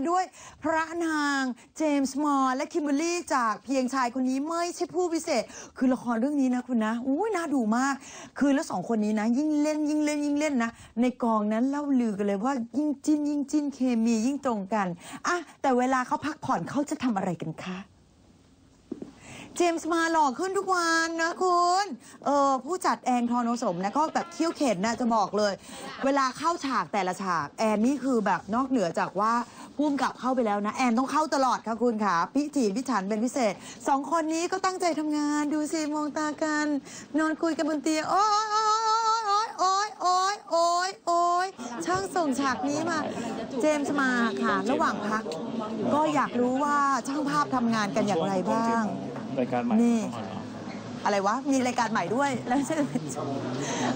กันด้วย พระนางเจมส์มอร์และคิมเบอรรี่จากเพียงชายคนนี้ไม่ใช่ผู้พิเศษ คือละครเรื่องนี้นะคุณนะอุ้ยน่าดูมาก คือแล้วสองคนนี้นะ ยิ่งเล่นยิ่งเล่นยิ่งเล่นนะ ในกองนั้นเล่าลือกันเลยว่ายิ่งจิ้นยิ่งจิ้นเคมียิ่งตรงกันอะแต่เวลาเขาพักผ่อนเขาจะทำอะไรกันคะเจมส์มาหล่อขึ้นทุกวันนะคุณ เออผู้จัดแอนทอโนสมนะก็แบบเขี้ยวเข็นนะจะบอกเลย เวลาเข้าฉากแต่ละฉากแอนนี่คือแบบนอกเหนือจากว่า พุ่มกับเข้าไปแล้วนะ แอนต้องเข้าตลอดค่ะคุณค่ะพิถีพิถันเป็นพิเศษสองคนนี้ก็ตั้งใจทำงานดูสิมองตากัน นอนคุยกันบนเตียงโอ้ยโอ้ยโอ้ยโอ้ยโอ้ยช่างส่งฉากนี้มา เจมส์มาค่ะ ระหว่างพัก ก็อยากรู้ว่าช่างภาพทำงานกันอย่างไรบ้าง รายการใหม่นี่เข้ามาเหร ออะไรวะ มีรายการใหม่ด้วย แล้วใช่ไหม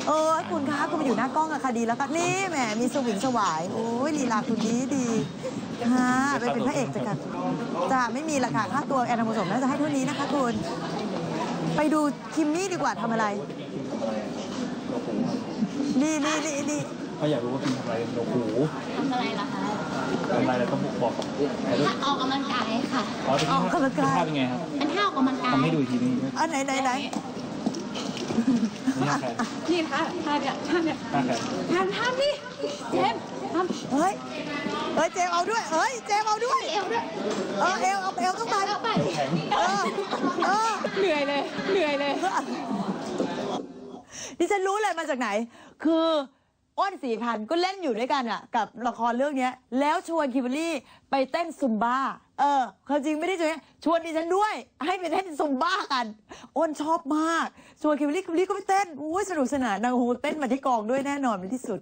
เออ คุณคะคุณมาอยู่หน้ากล้องอะค่ะดีแล้วก็นี่แหมมีสวิงสวาย โอ้ยลีลาคุณดีดีฮะไปเป็นพระเอกจะกันจะไม่มีราคาค่าตัวแอนนาผสมน่าจะให้เท่านี้นะคะคุณ ไปดูคิมมี่ดีกว่าทำอะไร นี่นี่นี่นี่เขาอยากรู้ว่าพิมพ์ทำอะไรโอ้โหทำอะไรล่ะคะทำอะไรแล้วต้องบอกกับใครด้วยออกกำลังกาย ค่ะอ๋อเป็นออกกำลังกายภาพเป็นไงครับเป็นท่าออกกำลังกาย ทำให้ดูอีกทีนึงอันไหนไหนไหนนี่ใครนี่ค่ะท่าเนี่ยท่าเนี่ยหน้าใครทำท่านี่เจมส์ทำเฮ้ยเฮ้ยเจมส์เอาด้วยเฮ้ยเจมส์เอาด้วย เอวด้วยเออเอวเอาเอวต้องไปเอาไปเออเออเหนื่อยเลย เหนื่อยเลย ดิฉันรู้เลยมาจากไหน คือ อ้นสี่พันก็เล่นอยู่ด้วยกันอะกับละครเรื่องเนี้ย แล้วชวนคิมเบอรรี่ไปเต้นซุมบ้า เออความจริงไม่ได้ชวนชวนดิฉันด้วย ให้ไปเต้นซุมบ้ากันอ้นชอบมาก ชวนคิมเบอรรี่คิมเบอรรี่ก็ไปเต้นอุ้ยสนุกสนานนางโอ้โหเต้นมาที่กองด้วยแน่นอนเป็นที่สุด